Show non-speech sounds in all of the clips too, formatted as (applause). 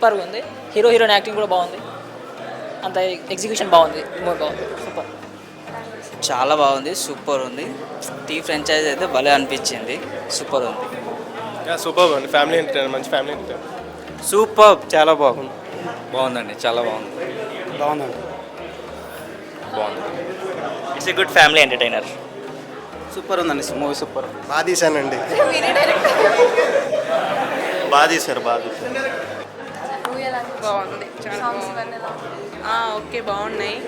సూపర్గా ఉంది. Hero heroine acting కూడా బాగుంది. అంత ఎగ్జిక్యూషన్ బాగుంది. మూవీ బాగుంది. సూపర్. చాలా బాగుంది. సూపర్ ఉంది. టీ ఫ్రాంచైజ్ అయితే భలే అనిపించింది. సూపర్ ఉంది. సూపర్ అండి ఫ్యామిలీ ఎంటర్టైనర్ మంచి ఫ్యామిలీ ఎంటర్టైనర్. సూపర్. చాలా బాగుంది. బాగుందండి. చాలా బాగుంది. బాగుందండి. బాగుంది. It's a good family entertainer super ఉందండి. Movie super. బాగా తీసానండి బాగా తీశారు బాగా తీశారు బాగుంది. చాలా ఓకే బాగున్నాయి.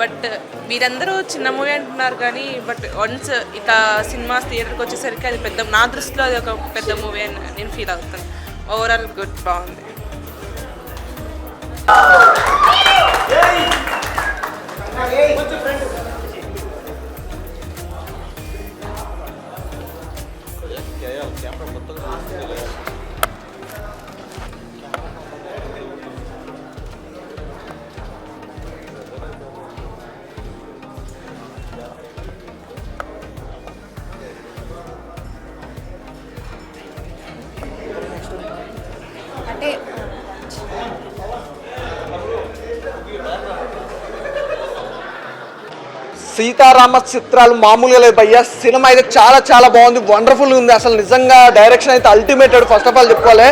బట్ మీరందరూ చిన్న మూవీ అంటున్నారు కానీ బట్ వన్స్ ఇట్లా సినిమాస్ థియేటర్కి వచ్చేసరికి అది పెద్ద నా దృష్టిలో అది ఒక పెద్ద మూవీ అని నేను ఫీల్ అవుతాను. ఓవరాల్ గుడ్ బాగుంది. సీతారామ చిత్రాలు మామూలుగా లేదు భయ్య. సినిమా అయితే చాలా చాలా బాగుంది. వండర్ఫుల్ ఉంది. అసలు నిజంగా డైరెక్షన్ అయితే అల్టిమేటెడ్ ఫస్ట్ ఆఫ్ ఆల్ చెప్పుకోవాలి.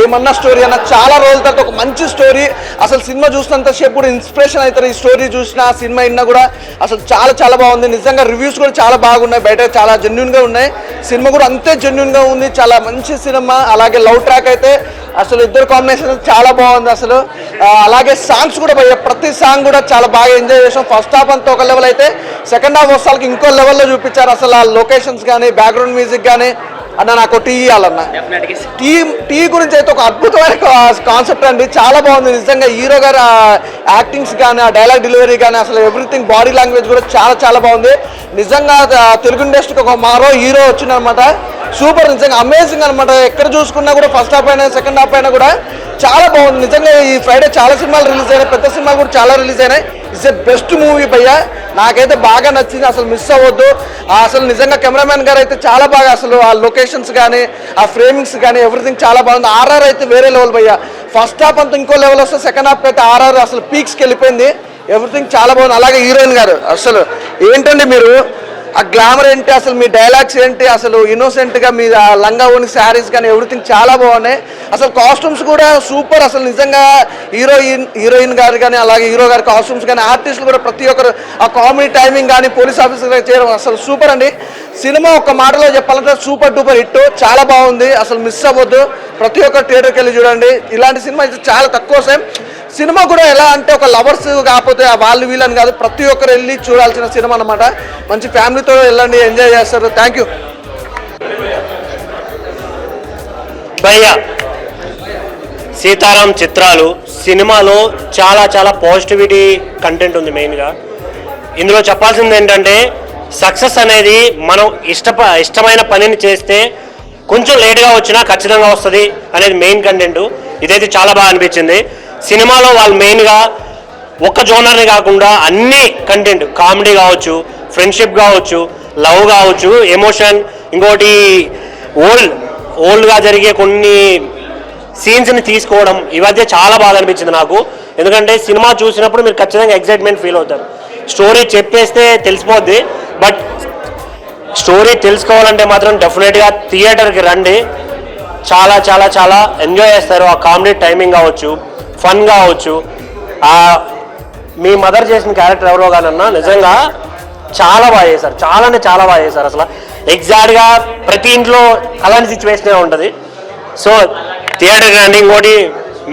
ఏమన్నా స్టోరీ అన్న చాలా రోజుల తర్వాత ఒక మంచి స్టోరీ అసలు సినిమా చూసినంత సేపు కూడా ఇన్స్పిరేషన్ అవుతారు. ఈ స్టోరీ చూసినా సినిమా విన్నా కూడా అసలు చాలా చాలా బాగుంది. నిజంగా రివ్యూస్ కూడా చాలా బాగున్నాయి. బయట చాలా జెన్యున్గా ఉన్నాయి. సినిమా కూడా అంతే జెన్యున్గా ఉంది. చాలా మంచి సినిమా. అలాగే లవ్ ట్రాక్ అయితే అసలు ఇద్దరు కాంబినేషన్ చాలా బాగుంది అసలు. అలాగే సాంగ్స్ కూడా భయ్య ప్రతి సాంగ్ కూడా చాలా బాగా ఎంజాయ్ చేసాం ఫస్ట్ హాఫ్ అంతా ఒక లెవెల్ అయితే సెకండ్ హాఫ్ వస్తాలకి ఇంకో లెవెల్లో చూపించారు అసలు ఆ లొకేషన్స్ కానీ బ్యాక్గ్రౌండ్ మ్యూజిక్ కానీ అన్న నాకు టీ ఇవ్వాలన్న టీ టీ గురించి అయితే ఒక అద్భుతమైన కాన్సెప్ట్ అండి. చాలా బాగుంది. నిజంగా హీరో గారి యాక్టింగ్స్ కానీ ఆ డైలాగ్ డెలివరీ కానీ అసలు ఎవ్రీథింగ్ బాడీ లాంగ్వేజ్ కూడా చాలా చాలా బాగుంది. నిజంగా తెలుగు ఇండస్ట్రీకి ఒక మారో హీరో వచ్చిందనమాట సూపర్ నిజంగా అమేజింగ్ అనమాట ఎక్కడ చూసుకున్నా కూడా ఫస్ట్ హాఫ్ అయినా సెకండ్ హాఫ్ అయినా కూడా చాలా బాగుంది. నిజంగా ఈ ఫ్రైడే చాలా సినిమాలు రిలీజ్ అయినాయి. పెద్ద సినిమాలు కూడా చాలా రిలీజ్ అయినాయి. ఇట్స్ ఎ బెస్ట్ మూవీ భయ్య. నాకైతే బాగా నచ్చింది. అసలు మిస్ అవ్వద్దు. అసలు నిజంగా కెమెరామెన్ గారు అయితే చాలా బాగా అసలు ఆ లొకేషన్స్ కానీ ఆ ఫ్రేమింగ్స్ కానీ ఎవ్రీథింగ్ చాలా బాగుంది. ఆర్ఆర్ అయితే వేరే లెవెల్ భయ్య. ఫస్ట్ హాఫ్ అంతా ఇంకో లెవెల్ వస్తే సెకండ్ హాఫ్ అయితే ఆర్ఆర్ అసలు పీక్స్కి వెళ్ళిపోయింది. ఎవ్రీథింగ్ చాలా బాగుంది. అలాగే హీరోయిన్ గారు అసలు ఏంటండి మీరు? ఆ గ్లామర్ ఏంటి? అసలు మీ డైలాగ్స్ ఏంటి? అసలు ఇన్నోసెంట్గా మీ లంగా ఓని శారీస్ కానీ ఎవ్రీథింగ్ చాలా బాగున్నాయి. అసలు కాస్ట్యూమ్స్ కూడా సూపర్ అసలు నిజంగా హీరోయిన్ హీరోయిన్ గారు కానీ అలాగే హీరో గారి కాస్ట్యూమ్స్ కానీ ఆర్టిస్టులు కూడా ప్రతి ఒక్కరు ఆ కామెడీ టైమింగ్ కానీ పోలీస్ ఆఫీసర్ చేయడం అసలు సూపర్ అండి. సినిమా ఒక మాటలో చెప్పాలంటే సూపర్ డూపర్ హిట్ చాలా బాగుంది. అసలు మిస్ అవ్వద్దు. ప్రతి ఒక్క థియేటర్కి వెళ్ళి చూడండి. ఇలాంటి సినిమా అయితే చాలా తక్కువ సేమ్. సినిమా కూడా ఎలా అంటే ఒక లవర్స్ కాకపోతే వాళ్ళు వీళ్ళని కాదు ప్రతి ఒక్కరు వెళ్ళి చూడాల్సిన సినిమా అన్నమాట. మంచి ఫ్యామిలీతో వెళ్ళండి ఎంజాయ్ చేస్తారు. థ్యాంక్ యూ భయ్యా సీతారాం చిత్రాలు సినిమాలో చాలా చాలా పాజిటివిటీ కంటెంట్ ఉంది మెయిన్గా ఇందులో చెప్పాల్సింది ఏంటంటే సక్సెస్ అనేది మనం ఇష్ట ఇష్టమైన పనిని చేస్తే కొంచెం లేట్గా వచ్చినా ఖచ్చితంగా వస్తుంది అనేది మెయిన్ కంటెంట్ ఇదైతే చాలా బాగా అనిపించింది. సినిమాలో వాళ్ళు మెయిన్గా ఒక్క జోనర్ని కాకుండా అన్ని కంటెంట్ కామెడీ కావచ్చు ఫ్రెండ్షిప్ కావచ్చు లవ్ కావచ్చు ఎమోషన్ ఇంకోటి ఓల్డ్ ఓల్డ్గా జరిగే కొన్ని సీన్స్ని తీసుకోవడం ఇవైతే చాలా బాధ అనిపించింది నాకు. ఎందుకంటే సినిమా చూసినప్పుడు మీరు ఖచ్చితంగా ఎగ్జైట్మెంట్ ఫీల్ అవుతారు. స్టోరీ చెప్పేస్తే తెలిసిపోద్ది బట్ స్టోరీ తెలుసుకోవాలంటే మాత్రం డెఫినెట్గా థియేటర్కి రండి. చాలా చాలా చాలా ఎంజాయ్ చేస్తారు. ఆ కామెడీ టైమింగ్ కావచ్చు ఫన్ కావచ్చు. మీ మదర్ చేసిన క్యారెక్టర్ ఎవరో కానన్నా నిజంగా చాలా బాగా చేశారు. చాలా అంటే చాలా బాగా చేశారు అసలు. ఎగ్జాక్ట్గా ప్రతి ఇంట్లో అలాంటి సిచ్యువేషనే ఉంటుంది. సో థియేటర్ రన్నింగ్ ఇంకోటి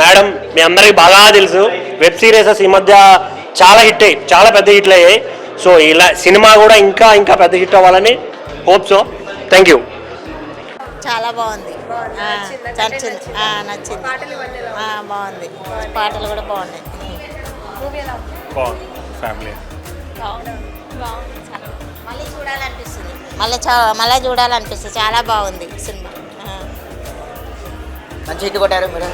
మేడం మీ అందరికీ బాగా తెలుసు. వెబ్ సిరీసెస్ ఈ మధ్య చాలా హిట్ అయ్యి చాలా పెద్ద హిట్లు అయ్యాయి. సో ఇలా సినిమా కూడా ఇంకా ఇంకా పెద్ద హిట్ అవ్వాలని హోప్ సో థ్యాంక్ యూ చాలా బాగుంది. ఆ, నచ్చింది? నచ్చింది. బాగుంది. పాటలు కూడా బాగున్నాయి. ఫ్యామిలీ మళ్ళీ చూడాలనిపిస్తుంది. మళ్ళీ చా మళ్ళీ చూడాలనిపిస్తుంది. చాలా బాగుంది సినిమా. మంచి హిట్ కొట్టారు మేడం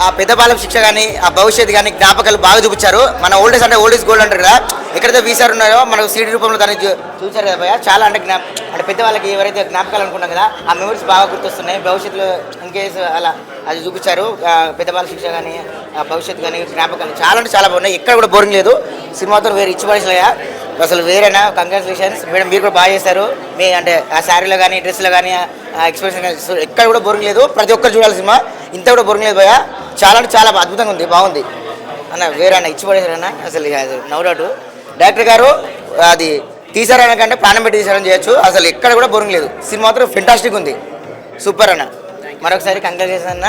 ఆ పెద్దపాలెం శిక్ష కానీ ఆ భవిష్యత్తు కానీ జ్ఞాపకాలు బాగా చూపించారు. మన ఓల్డేజ్ అంటే ఓల్డేజ్ గోల్డ్ అంటారు కదా. ఎక్కడైతే వీసారు ఉన్నాయో మనకు సీడీ రూపంలో దాన్ని చూశారు కదా భయ్య. చాలా అంటే జ్ఞా అంటే పెద్దవాళ్ళకి ఎవరైతే జ్ఞాపకాలు అనుకున్నాం కదా ఆ మెమరీస్ బాగా గుర్తొస్తున్నాయి. భవిష్యత్తులో ఇన్కేస్ అలా అది చూపించారు. పెద్దవాళ్ళ శిక్ష కానీ భవిష్యత్తు కానీ జ్ఞాపకాలు చాలా అంటే చాలా బాగున్నాయి. ఎక్కడ కూడా బోరింగ్ లేదు. సినిమాతో వేరే ఇచ్చి పడేసలేగా అసలు వేరేనా? కంగ్రాచులేషన్స్ మేడం మీరు కూడా బాగా చేశారు. మీ అంటే ఆ శారీలో కానీ డ్రెస్లో కానీ ఎక్స్ప్రెషన్ కానీ ఎక్కడ కూడా బోరింగ్ లేదు. ప్రతి ఒక్కరు చూడాలి సినిమా. ఇంత కూడా బోరింగ్ లేదు భయ్య. చాలా అంటే చాలా అద్భుతంగా ఉంది. బాగుంది. అన్న వేరే అన్న ఇచ్చి పడేసారన్న అసలు ఇక నో డౌట్ డైరెక్టర్ గారు అది తీసారన్న కంటే ప్రాణం పెట్టి తీసారని చేయొచ్చు. అసలు ఎక్కడ కూడా బోరింగ్ లేదు. సినిమా మాత్రం ఫెంటాస్టిక్ ఉంది. సూపర్ అన్న. మరొకసారి కంగ్రాచులేషన్ అన్న.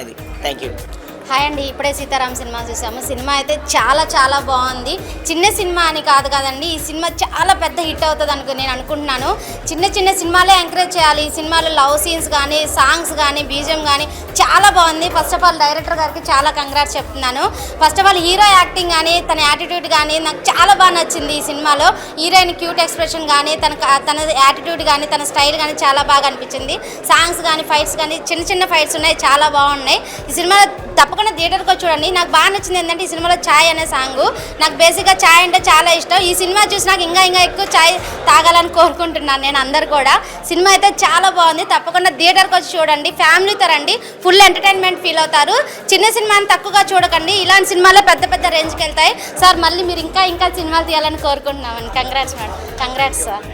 అది. థ్యాంక్ యూ హాయ్ అండి ఇప్పుడే సీతారాం సినిమా చూసాము. సినిమా అయితే చాలా చాలా బాగుంది. చిన్న సినిమా అని కాదు కదండి ఈ సినిమా చాలా పెద్ద హిట్ అవుతుంది అనుకు నేను అనుకుంటున్నాను. చిన్న చిన్న సినిమాలే ఎంకరేజ్ చేయాలి. ఈ సినిమాలో లవ్ సీన్స్ కానీ సాంగ్స్ కానీ బీజం కానీ చాలా బాగుంది. ఫస్ట్ ఆఫ్ ఆల్ డైరెక్టర్ గారికి చాలా కంగ్రాట్స్ చెప్తున్నాను. First of all hero acting కానీ తన యాటిట్యూడ్ కానీ నాకు చాలా బాగా నచ్చింది ఈ సినిమాలో. హీరోయిన్ క్యూట్ ఎక్స్ప్రెషన్ కానీ తన తన యాటిట్యూడ్ కానీ తన స్టైల్ కానీ చాలా బాగా అనిపించింది. సాంగ్స్ కానీ ఫైట్స్ కానీ చిన్న చిన్న ఫైట్స్ ఉన్నాయి. చాలా బాగున్నాయి. ఈ సినిమా తప్పకుండా థియేటర్కి వచ్చి చూడండి. నాకు బాగా నచ్చింది ఏంటంటే ఈ సినిమాలో ఛాయ్ అనే సాంగ్. నాకు బేసిక్గా ఛాయ్ అంటే చాలా ఇష్టం. ఈ సినిమా చూసి నాకు ఇంకా ఇంకా ఎక్కువ ఛాయ్ తాగాలని (laughs) కోరుకుంటున్నాను నేను అందరు కూడా. సినిమా అయితే చాలా బాగుంది. తప్పకుండా థియేటర్కి వచ్చి చూడండి. ఫ్యామిలీతో రండి. ఫుల్ ఎంటర్టైన్మెంట్ ఫీల్ అవుతారు. చిన్న సినిమాని తక్కువగా చూడకండి. ఇలాంటి సినిమాలో పెద్ద పెద్ద రేంజ్కి వెళ్తాయి. సార్ మళ్ళీ మీరు ఇంకా ఇంకా సినిమాలు తీయాలని కోరుకుంటున్నామని congrats madam congrats sir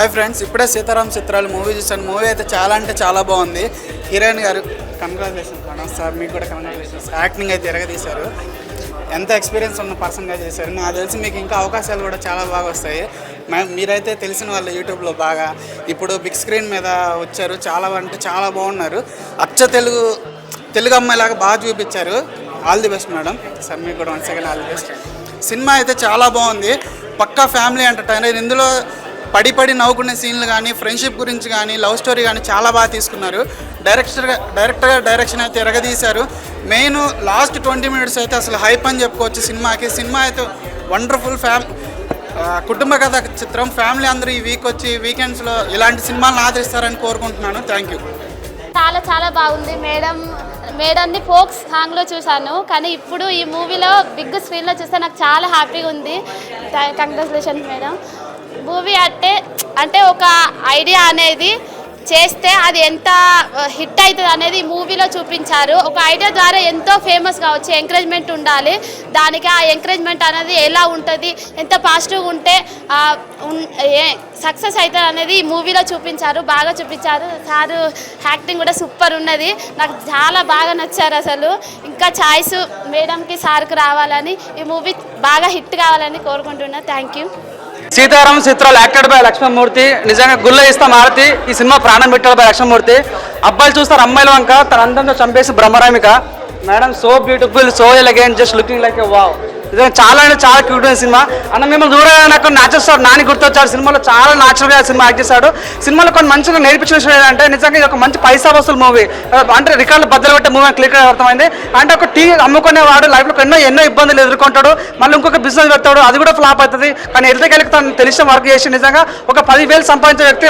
hi friends ఇప్పుడే సీతారాం చిత్రాలు మూవీ చూసాను మూవీ అయితే చాలా అంటే చాలా బాగుంది. హీరోయిన్ గారు కంగ్రాచులేషన్స్ మేడం సార్ మీకు కూడా కంగ్రాచులేషన్స్ యాక్టింగ్ అయితే ఎరగదీశారు. ఎంత ఎక్స్పీరియన్స్ ఉన్న పర్సన్గా చేశారు. నాకు తెలిసి మీకు ఇంకా అవకాశాలు కూడా చాలా బాగా వస్తాయి. మ్యామ్ మీరైతే తెలిసిన వాళ్ళు యూట్యూబ్లో బాగా. ఇప్పుడు బిగ్ స్క్రీన్ మీద వచ్చారు. చాలా అంటే చాలా బాగున్నారు. అచ్చ తెలుగు తెలుగు అమ్మాయిలాగా బాగా చూపించారు. All the best madam sir మీకు కూడా one second all the best cinema అయితే చాలా బాగుంది. పక్కా ఫ్యామిలీ ఎంటర్టైనర్ ఇందులో పడి పడి నవ్వుకునే సీన్లు కానీ ఫ్రెండ్షిప్ గురించి కానీ లవ్ స్టోరీ కానీ చాలా బాగా తీసుకున్నారు. డైరెక్టర్గా డైరెక్టర్గా డైరెక్షన్ అయితే ఎరగదీశారు. మెయిన్ లాస్ట్ ట్వంటీ మినిట్స్ అయితే అసలు హైప్ అని చెప్పుకోవచ్చు సినిమాకి. సినిమా అయితే వండర్ఫుల్ ఫ్యామ్ కుటుంబ కథ చిత్రం. ఫ్యామిలీ అందరూ ఈ వీక్ వచ్చి వీకెండ్స్లో ఇలాంటి సినిమాలను ఆదరిస్తారని కోరుకుంటున్నాను. థ్యాంక్ యూ చాలా చాలా బాగుంది. మేడం మేడంని ఫోక్ సాంగ్లో చూశాను. కానీ ఇప్పుడు ఈ మూవీలో బిగ్ స్క్రీన్లో చూస్తే నాకు చాలా హ్యాపీగా ఉంది. Congratulations madam. మూవీ అంటే అంటే ఒక ఐడియా అనేది చేస్తే అది ఎంత హిట్ అవుతుంది అనేది మూవీలో చూపించారు. ఒక ఐడియా ద్వారా ఎంతో ఫేమస్ కావచ్చు ఎంకరేజ్మెంట్ ఉండాలి. దానికి ఆ ఎంకరేజ్మెంట్ అనేది ఎలా ఉంటుంది ఎంత పాజిటివ్గా ఉంటే ఏ సక్సెస్ అవుతుంది అనేది ఈ మూవీలో చూపించారు బాగా చూపించారు. సారు యాక్టింగ్ కూడా సూపర్ ఉన్నది. నాకు చాలా బాగా నచ్చారు అసలు. ఇంకా ఛాయిస్ మేడంకి సార్కు రావాలని ఈ మూవీ బాగా హిట్ కావాలని కోరుకుంటున్నా. Thank you. సీతారాం చిత్రాలు యాక్టెడ్ బై లక్ష్మణమూర్తి నిజంగా గుల్ల ఇస్తా మారుతి ఈ సినిమా ప్రాణం పెట్టాడు బై లక్ష్మణమూర్తి. అబ్బాయిలు చూస్తారు అమ్మాయిల వంక తన అందంతో చంపేసి Brahmaramika. Madam so beautiful so elegant just looking like a wow నిజంగా చాలా అంటే చాలా క్యూట్ అయిన సినిమా. అన్న మిమ్మల్ని చూడగానే నాకు నచ్చేస్తాడు నాని గుర్తొచ్చాడు సినిమాలో చాలా న్యాచురల్గా సినిమా యాక్ట్ చేశాడు. సినిమాలో కొన్ని మంచిగా నేర్పించిన విషయం ఏంటంటే నిజంగా ఇది ఒక మంచి పైసా వసూలు మూవీ అంటే రికార్డులు బద్దలు పెట్టే మూవీ క్లిక్ అర్థమైంది. అంటే ఒక టీ అమ్ముకునేవాడు లైఫ్లో ఎన్నో ఎన్నో ఇబ్బందులు ఎదుర్కొంటాడు. మళ్ళీ ఇంకొక బిజినెస్ పెడతాడు. అది కూడా ఫ్లాప్ అవుతుంది. కానీ ఎదుటికెళ్ళకి తను తెలిసిన వర్క్ చేసి నిజంగా ఒక పదివేలు సంపాదించే వ్యక్తి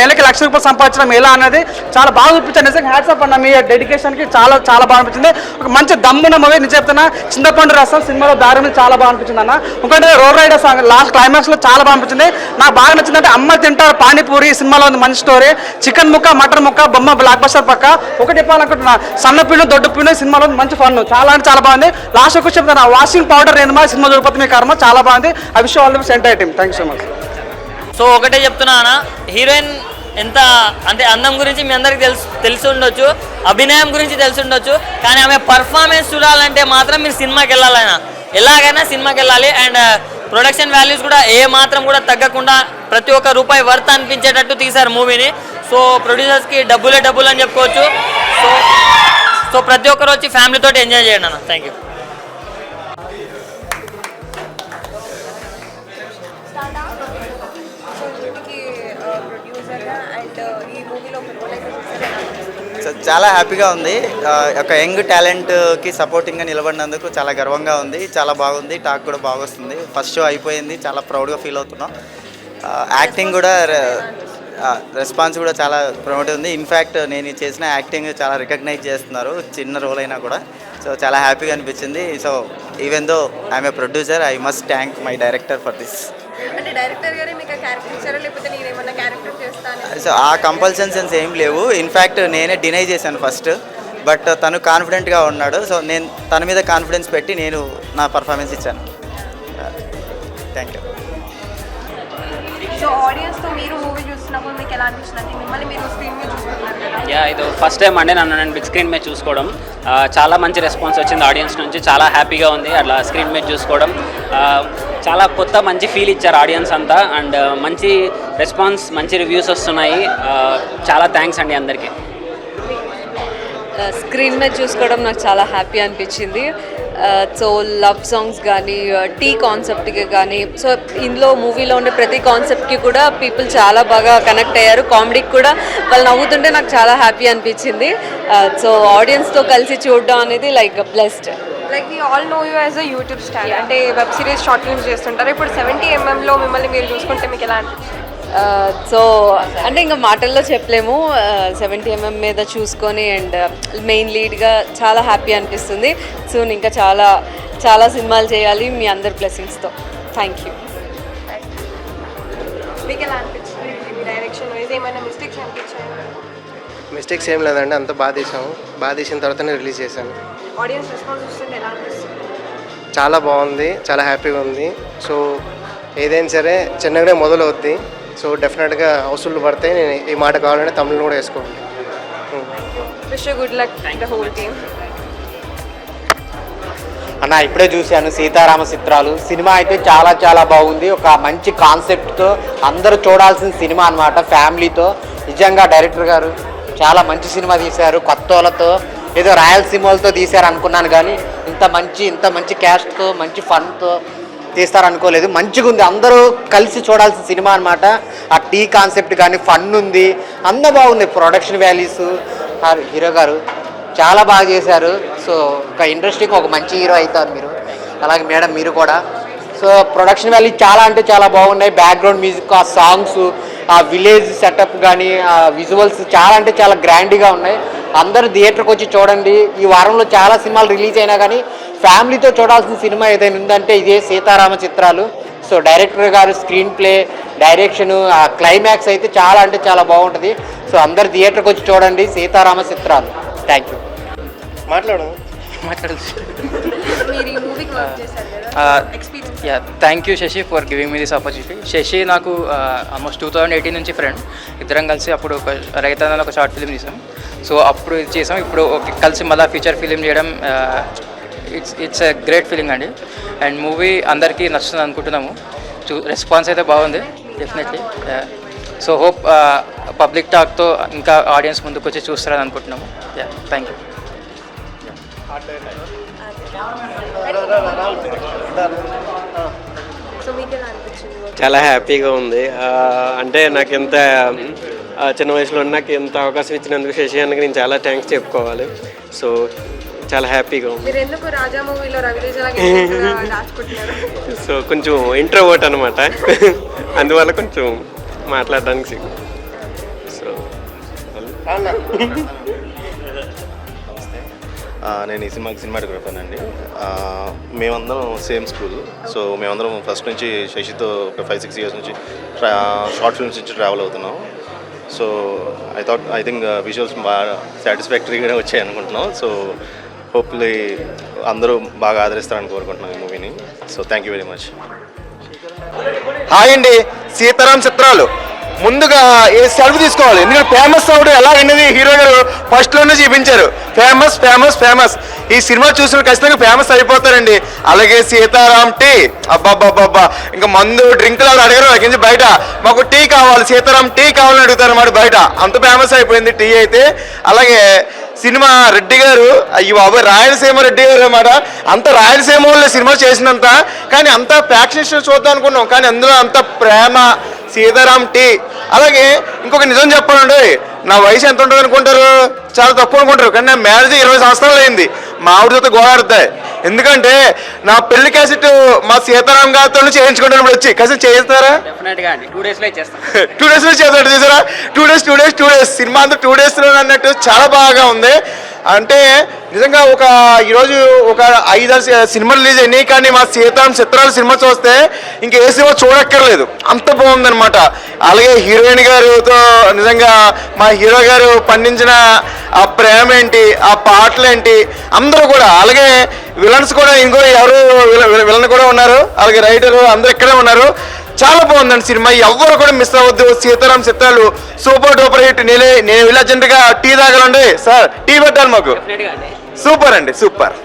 నెలకి లక్ష రూపాయలు సంపాదించడం ఎలా అనేది చాలా బాగా చూపించాను నిజంగా హ్యాట్స్ అప్ అన్న మీ డెడికేషన్కి చాలా చాలా బాగా అనిపించింది. ఒక మంచి దమ్మున మూవీ నేను చెప్తున్నా. చింతపండు రసం సినిమాలో దారి మీద చాలా బాగా అనిపించింది అన్న. ఇంకోటి రోడ్ రైడర్ సాంగ్ లాస్ట్ క్లైమాక్స్లో చాలా బాగా అనిపించింది. నాకు బాగా నచ్చింది అంటే అమ్మ తింటారు పానీపూరి సినిమాలో ఉంది మంచి స్టోరీ చికెన్ ముక్క మటన్ ముక్క బొమ్మ బ్లాక్ బస్టర్ పక్క. ఒకటి చెప్పాలనుకుంటున్నా సన్న పిల్లు దొడ్డు పిల్లు సినిమాలో ఉంది మంచి ఫన్ చాలా అంటే చాలా బాగుంది. లాస్ట్ ఒక చెప్తాను వాషింగ్ పౌడర్ నేను మా సినిమా చూడకపోతే మీ కర్మ చాలా బాగుంది. ఆ విషయం all center item thank you so much so ఒకటే చెప్తున్నా అన్న హీరోయిన్ ఎంత అంటే అందం గురించి మీ అందరికి తెలుసు తెలిసి ఉండొచ్చు అభినయం గురించి తెలిసి ఉండొచ్చు కానీ ఆమె పర్ఫార్మెన్స్ చూడాలంటే మాత్రం మీరు సినిమాకి వెళ్ళాలైనా ఎలాగైనా సినిమాకి వెళ్ళాలి. అండ్ uh, ప్రొడక్షన్ వాల్యూస్ కూడా ఏ మాత్రం కూడా తగ్గకుండా ప్రతి ఒక్క రూపాయి వర్త్ అనిపించేటట్టు తీశారు మూవీని. సో ప్రొడ్యూసర్స్కి డబ్బులే డబ్బులు అని చెప్పుకోవచ్చు. సో సో ప్రతి ఒక్కరు వచ్చి ఫ్యామిలీతో ఎంజాయ్ చేయండి అన్న. థ్యాంక్ యూ చాలా హ్యాపీగా ఉంది. ఒక యంగ్ టాలెంట్కి సపోర్టింగ్గా నిలబడినందుకు చాలా గర్వంగా ఉంది. చాలా బాగుంది. టాక్ కూడా బాగా వస్తుంది. ఫస్ట్ షో అయిపోయింది. చాలా ప్రౌడ్గా ఫీల్ అవుతున్నాం. యాక్టింగ్ కూడా రెస్పాన్స్ కూడా చాలా ప్రమోట్ ఉంది. ఇన్ఫ్యాక్ట్ నేను చేసిన యాక్టింగ్ చాలా రికగ్నైజ్ చేస్తున్నారు. చిన్న రోల్ అయినా కూడా. సో చాలా హ్యాపీగా అనిపించింది. So even though I'm a producer I must thank my director for this అంటే డైరెక్టర్ గారే మీకు క్యారెక్టర్ ఇచ్చారా? లేకపోతే నేను ఏమన్నా క్యారెక్టర్ సో ఆ కంపల్సన్సన్స్ ఏం లేవు. ఇన్ఫ్యాక్ట్ నేనే డినై చేశాను ఫస్ట్ బట్ తను కాన్ఫిడెంట్గా ఉన్నాడు. సో నేను తన మీద కాన్ఫిడెన్స్ పెట్టి నేను నా పర్ఫార్మెన్స్ ఇచ్చాను. థ్యాంక్ యూ సో ఆడియన్స్తో మీరు మూవీ చూస్తున్నప్పుడు మీకు ఎలా అనిపించింది? అంటే మిమ్మల్ని మీరు స్క్రీన్ మీద చూస్తున్నారు కదా. యా ఇది ఫస్ట్ టైం అండి నన్ను నేను బిగ్ స్క్రీన్ మీద చూసుకోవడం. ఆ, చాలా మంచి రెస్పాన్స్ వచ్చింది ఆడియన్స్ నుంచి. చాలా హ్యాపీగా ఉంది అట్లా స్క్రీన్ మీద చూసుకోవడం. ఆ, చాలా కొత్త మంచి ఫీల్ ఇచ్చారు ఆడియన్స్ అంతా. అండ్ uh, మంచి రెస్పాన్స్ మంచి రివ్యూస్ వస్తున్నాయి. Uh, చాలా థ్యాంక్స్ అండి అందరికీ. Uh, స్క్రీన్ మీద చూసుకోవడం నాకు చాలా హ్యాపీ అనిపించింది. సో లవ్ సాంగ్స్ కానీ టీ కాన్సెప్ట్కి కానీ సో ఇందులో మూవీలో ఉండే ప్రతి కాన్సెప్ట్కి కూడా పీపుల్ చాలా బాగా కనెక్ట్ అయ్యారు. కామెడీకి కూడా వాళ్ళు నవ్వుతుంటే నాకు చాలా హ్యాపీ అనిపించింది. సో ఆడియన్స్తో కలిసి చూడడం అనేది like blessed like we all know you as a YouTube star అంటే వెబ్ సిరీస్ షార్ట్ ఫిల్మ్స్ చేస్తుంటారు. ఇప్పుడు సెవెంటీ ఎంఎంలో మిమ్మల్ని మీరు చూసుకుంటే మీకు ఎలా సో అంటే ఇంకా మాటల్లో చెప్పలేము. సెవెంటీ ఎంఎం మీద చూసుకొని అండ్ మెయిన్ లీడ్గా చాలా హ్యాపీ అనిపిస్తుంది. సూన్ ఇంకా చాలా చాలా సినిమాలు చేయాలి. మీ అందరి బ్లెస్సింగ్స్తో థ్యాంక్ యూ మీకు ఎలా అనిపించింది డైరెక్షన్ వైజ్ ఏమైనా మిస్టేక్స్ అనిపించాయి? మిస్టేక్స్ ఏం లేదండి అంత బాగా తీసాము. బాగా తీసిన తర్వాతనే రిలీజ్ చేశాను. ఆడియన్స్ రెస్పాన్స్ చూస్తుంటే ఎలా అనిపిస్తుంది? చాలా బాగుంది చాలా హ్యాపీగా ఉంది. సో ఏదైనా సరే చిన్నగానే మొదలవుద్ది. సో డెఫినెట్గా హౌస్ఫుల్ పడితే నేను ఈ మాట కావాలంటే తమిళ్ కూడా వేసుకోండి. Wish good luck the whole team అన్న ఇప్పుడే చూశాను సీతారామ చిత్రాలు. సినిమా అయితే చాలా చాలా బాగుంది. ఒక మంచి కాన్సెప్ట్తో అందరూ చూడాల్సిన సినిమా అన్నమాట ఫ్యామిలీతో. నిజంగా డైరెక్టర్ గారు చాలా మంచి సినిమా తీశారు. కొత్త వాళ్ళతో ఏదో రాయలసీమలతో తీశారు అనుకున్నాను కానీ ఇంత మంచి ఇంత మంచి క్యాస్ట్తో మంచి ఫన్తో తీస్తారనుకోలేదు. మంచిగా ఉంది. అందరూ కలిసి చూడాల్సిన సినిమా అన్నమాట. ఆ టీ కాన్సెప్ట్ కానీ ఫన్ ఉంది. అంత బాగుంది. ప్రొడక్షన్ వాల్యూస్ హీరో గారు చాలా బాగా చేశారు. సో ఒక ఇండస్ట్రీకి ఒక మంచి హీరో అవుతారు మీరు. అలాగే మేడం మీరు కూడా. సో ప్రొడక్షన్ వాల్యూ చాలా అంటే చాలా బాగున్నాయి. బ్యాక్గ్రౌండ్ మ్యూజిక్ ఆ సాంగ్స్ ఆ విలేజ్ సెటప్ కానీ ఆ విజువల్స్ చాలా అంటే చాలా గ్రాండ్గా ఉన్నాయి. అందరూ థియేటర్కి వచ్చి చూడండి. ఈ వారంలో చాలా సినిమాలు రిలీజ్ అయినా కానీ ఫ్యామిలీతో చూడాల్సిన సినిమా ఏదైనా ఉందంటే ఇదే సీతారామ చిత్రాలు. సో డైరెక్టర్ గారు స్క్రీన్ ప్లే డైరెక్షన్ ఆ క్లైమాక్స్ అయితే చాలా అంటే చాలా బాగుంటుంది. సో అందరు థియేటర్కి వచ్చి చూడండి సీతారామ చిత్రాలు. థ్యాంక్ యూ మాట్లాడు. మీరు yeah thank you Sashi for giving me this opportunity Sashi నాకు ఆల్మోస్ట్ టూ థౌజండ్ ఎయిటీన్ నుంచి ఫ్రెండ్ ఇద్దరం కలిసి అప్పుడు ఒక రైతన్నలో ఒక షార్ట్ ఫిలిం తీసాం. సో అప్పుడు ఇది చేసాం. ఇప్పుడు ఒక కలిసి మళ్ళీ ఫీచర్ ఫిలిం చేయడం it's it's a great feeling అండి. అండ్ మూవీ అందరికీ నచ్చుతుంది అనుకుంటున్నాము. చూ రెస్పాన్స్ అయితే బాగుంది డెఫినెట్లీ సో హోప్ పబ్లిక్ టాక్తో ఇంకా ఆడియన్స్ ముందుకు వచ్చి చూస్తారని అనుకుంటున్నాము. యా థ్యాంక్ యూ చాలా హ్యాపీగా ఉంది. అంటే నాకు ఎంత చిన్న వయసులో నాకు ఎంత అవకాశం ఇచ్చినందుకు శశి అన్నకి నేను చాలా థ్యాంక్స్ చెప్పుకోవాలి. సో చాలా హ్యాపీగా ఉంది. సో కొంచెం ఇంట్రోవర్ట్ అనమాట అందువల్ల కొంచెం మాట్లాడడానికి సిగ్గు. సో నేను ఈ సినిమాకి సినిమాటోగ్రఫర్ అండి మేమందరం సేమ్ స్కూల్. సో మేమందరం ఫస్ట్ నుంచి శశితో ఒక ఫైవ్ సిక్స్ ఇయర్స్ నుంచి షార్ట్ ఫిల్మ్స్ నుంచి ట్రావెల్ అవుతున్నాం. So I thought I think visuals బాగా సాటిస్ఫాక్టరీగానే వచ్చాయి అనుకుంటున్నాం. సో హోప్ఫుల్లీ అందరూ బాగా ఆదరిస్తారని కోరుకుంటున్నాం ఈ మూవీని. So thank you very much hi అండి. సీతారాం చిత్రాలు. ముందుగా ఏ సెల్ఫ్ తీసుకోవాలి? ఎందుకంటే ఫేమస్ అవడం ఎలా అనేది హీరో గారు ఫస్ట్లోనే చూపించారు. ఫేమస్ ఫేమస్ ఫేమస్ ఈ సినిమా చూసిన ఖచ్చితంగా ఫేమస్ అయిపోతారండి. అలాగే సీతారాం టీ. అబ్బాబ్బాబ్బా ఇంకా మందు డ్రింకులు అవి అడగరు. అక్కడి నుంచి బయట మాకు టీ కావాలి. సీతారాం టీ కావాలని అడుగుతారు అన్నమాట బయట. అంత ఫేమస్ అయిపోయింది టీ అయితే. అలాగే సినిమా రెడ్డి గారు అయ్యి బాబు రాయలసీమ రెడ్డి గారు అన్నమాట. అంత రాయలసీమ వాళ్ళు సినిమా చేసినంత. కానీ అంత ప్యాక్షనేషన్ చూద్దాం అనుకున్నాం. కానీ అందులో అంత ప్రేమ సీతారాం టీ. అలాగే ఇంకొక నిజం చెప్పాలండి నా వయసు ఎంత ఉంటుంది అనుకుంటారు? చాలా తక్కువ అనుకుంటారు కానీ నా మ్యారేజ్ ఇరవై సంవత్సరాలు అయింది. మా ఆవిడ చేత గోడాడుతాయి ఎందుకంటే నా పెళ్ళి క్యాసెట్ మా సీతారాం గారితో చేయించుకుంటాను ఇప్పుడు వచ్చి. క్యాసెట్ చేయిస్తారా? టూ డేస్లో చేస్తాడు చూసారా? Two days two days two days cinema అంతా టూ డేస్లో అన్నట్టు చాలా బాగా ఉంది. అంటే నిజంగా ఒక ఈరోజు ఒక ఐదారు సి- సినిమాలు రిలీజ్ అయినాయి కానీ మా సీతారాం చిత్రాలు సినిమా చూస్తే ఇంకా ఏ సినిమా చూడక్కర్లేదు. అంత బాగుందనమాట అలాగే హీరోయిన్ గారితో నిజంగా మా హీరో గారు పండించిన ఆ ప్రేమ ఏంటి ఆ పాటలు ఏంటి అందరూ కూడా అలాగే విలన్స్ కూడా ఇంకో ఎవరు విలన్ కూడా ఉన్నారు. అలాగే రైటర్ అందరూ ఇక్కడే ఉన్నారు. చాలా బాగుందండి సినిమా. ఎవ్వరు కూడా మిస్ అవ్వద్దు. సీతారాం చిత్రాలు సూపర్ డూపర్ హిట్ నేనే నేను ఇలా అర్జెంటుగా టీ తాగాలండి సార్ టీ పెట్టాలి మాకు. సూపర్ అండి. సూపర్